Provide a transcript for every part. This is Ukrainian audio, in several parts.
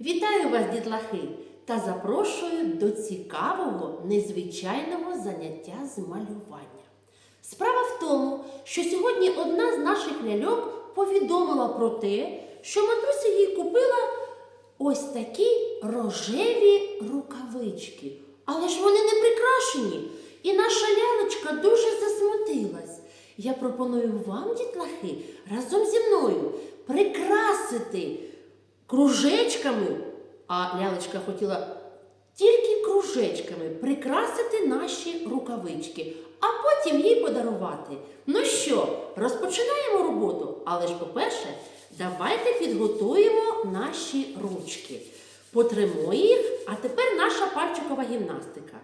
Вітаю вас, дітлахи, та запрошую до цікавого, незвичайного заняття з малювання. Справа в тому, що сьогодні одна з наших ляльок повідомила про те, що матуся їй купила ось такі рожеві рукавички. Але ж вони не прикрашені. І наша лялечка дуже засмутилась. Я пропоную вам, дітлахи, разом зі мною прикрасити кружечками, а лялечка хотіла тільки кружечками прикрасити наші рукавички, а потім їй подарувати. Ну що, розпочинаємо роботу. Але ж, по-перше, давайте підготуємо наші ручки. Потримо їх, а тепер наша пальчикова гімнастика.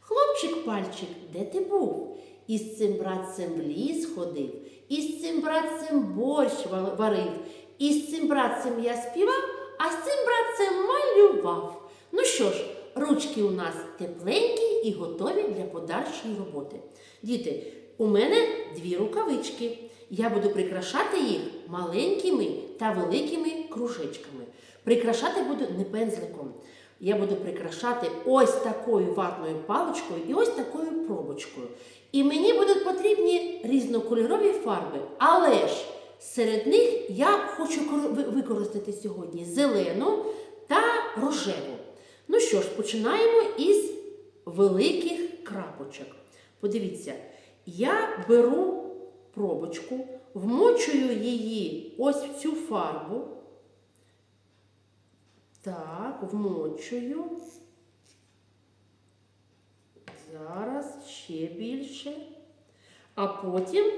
Хлопчик пальчик, де ти був? Із цим братцем в ліс ходив, із цим братцем борщ ва- варив, із цим братцем я співав, а з цим братцем малював. Ну що ж, ручки у нас тепленькі і готові для подальшої роботи. Діти, у мене дві рукавички. Я буду прикрашати їх маленькими та великими кружечками. Прикрашати буду не пензликом. Я буду прикрашати ось такою ватною паличкою і ось такою пробочкою. І мені будуть потрібні різнокольорові фарби. Але ж серед них я хочу використати сьогодні зелену та рожеву. Ну що ж, починаємо із великих крапочок. Подивіться, я беру пробочку, вмочую її ось в цю фарбу. Так, вмочую. Зараз ще більше. А потім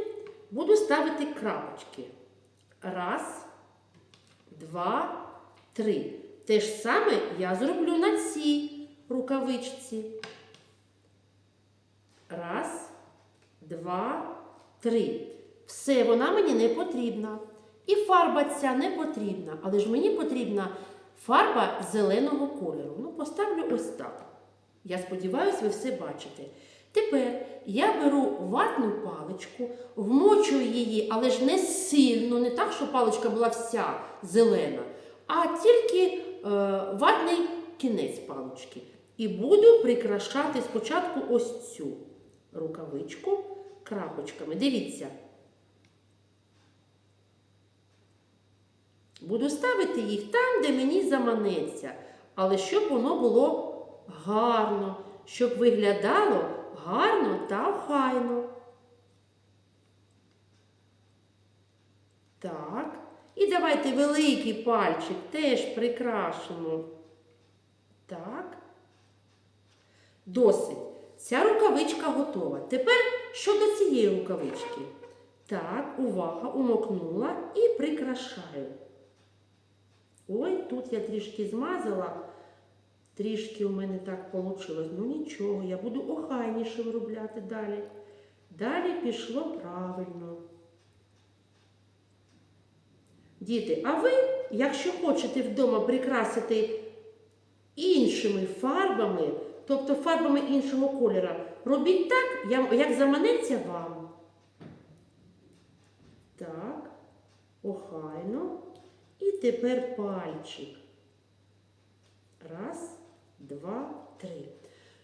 буду ставити крапочки. Раз, два, три. Те ж саме я зроблю на цій рукавичці. Раз, два, три. Все, вона мені не потрібна. І фарба ця не потрібна. Але ж мені потрібна фарба зеленого кольору. Ну, поставлю ось так. Я сподіваюся, ви все бачите. Тепер я беру ватну паличку, вмочую її, але ж не сильно, не так, щоб паличка була вся зелена, а тільки е, ватний кінець палички. І буду прикрашати спочатку ось цю рукавичку крапочками. Дивіться. Буду ставити їх там, де мені заманеться, але щоб воно було гарно, щоб виглядало гарно та охайно. Так. І давайте великий пальчик теж прикрашимо. Так. Досить. Ця рукавичка готова. Тепер щодо цієї рукавички. Так, увага, умокнула і прикрашаю. Ой, тут я трішки змазала. Трішки у мене так вийшло. Ну нічого, я буду охайніше виробляти далі. Далі пішло правильно. Діти, а ви, якщо хочете вдома прикрасити іншими фарбами, тобто фарбами іншого кольора, робіть так, як заманеться вам. Так, охайно. І тепер пальчик. Раз, два, три.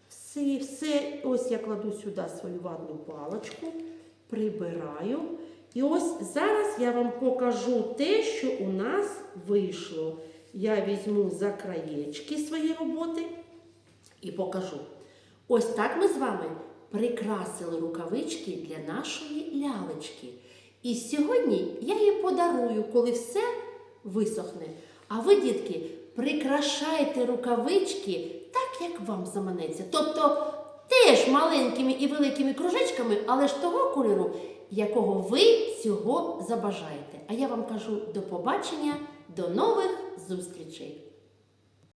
Все, все, ось я кладу сюди свою ватну паличку, прибираю. І ось зараз я вам покажу те, що у нас вийшло. Я візьму за краєчки своєї роботи і покажу. Ось так ми з вами прикрасили рукавички для нашої лялечки. І сьогодні я її подарую, коли все висохне. А ви, дітки, прикрашайте рукавички так, як вам заманеться. Тобто теж маленькими і великими кружечками, але ж того кольору, якого ви цього забажаєте. А я вам кажу до побачення, до нових зустрічей!